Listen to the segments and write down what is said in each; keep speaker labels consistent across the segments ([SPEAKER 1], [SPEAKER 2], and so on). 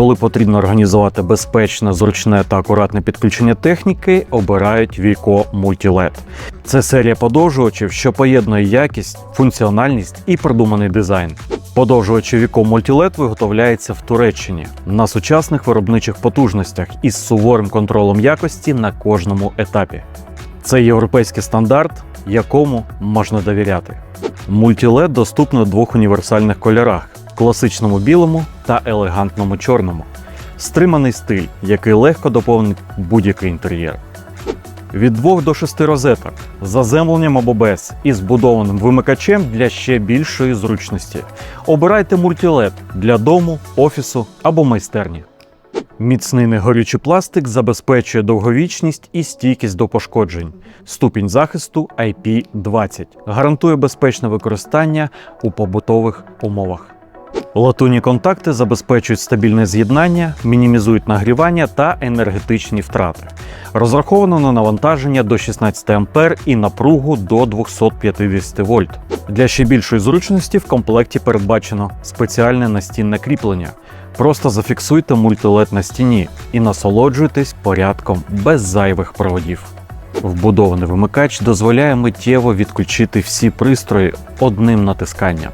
[SPEAKER 1] Коли потрібно організувати безпечне, зручне та акуратне підключення техніки, обирають Vico Multiled. Це серія подовжувачів, що поєднує якість, функціональність і продуманий дизайн. Подовжувачі Vico Multiled виготовляються в Туреччині на сучасних виробничих потужностях із суворим контролем якості на кожному етапі. Це європейський стандарт, якому можна довіряти. Мультілед доступно в двох універсальних кольорах: класичному білому та елегантному чорному. Стриманий стиль, який легко доповнить будь-який інтер'єр. Від 2 до 6 розеток з заземленням або без і збудованим вимикачем для ще більшої зручності. Обирайте мультілед для дому, офісу або майстерні. Міцний негорючий пластик забезпечує довговічність і стійкість до пошкоджень. Ступінь захисту IP20 гарантує безпечне використання у побутових умовах. Латунні контакти забезпечують стабільне з'єднання, мінімізують нагрівання та енергетичні втрати. Розраховано на навантаження до 16 А і напругу до 250 вольт. Для ще більшої зручності в комплекті передбачено спеціальне настінне кріплення. Просто зафіксуйте мультилет на стіні і насолоджуйтесь порядком без зайвих проводів. Вбудований вимикач дозволяє миттєво відключити всі пристрої одним натисканням.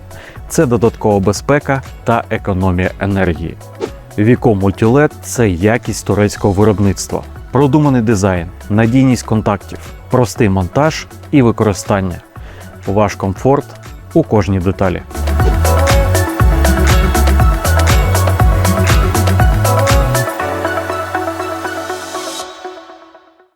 [SPEAKER 1] Це додаткова безпека та економія енергії. Віко Мультілет – це якість турецького виробництва, продуманий дизайн, надійність контактів, простий монтаж і використання. Ваш комфорт у кожній деталі.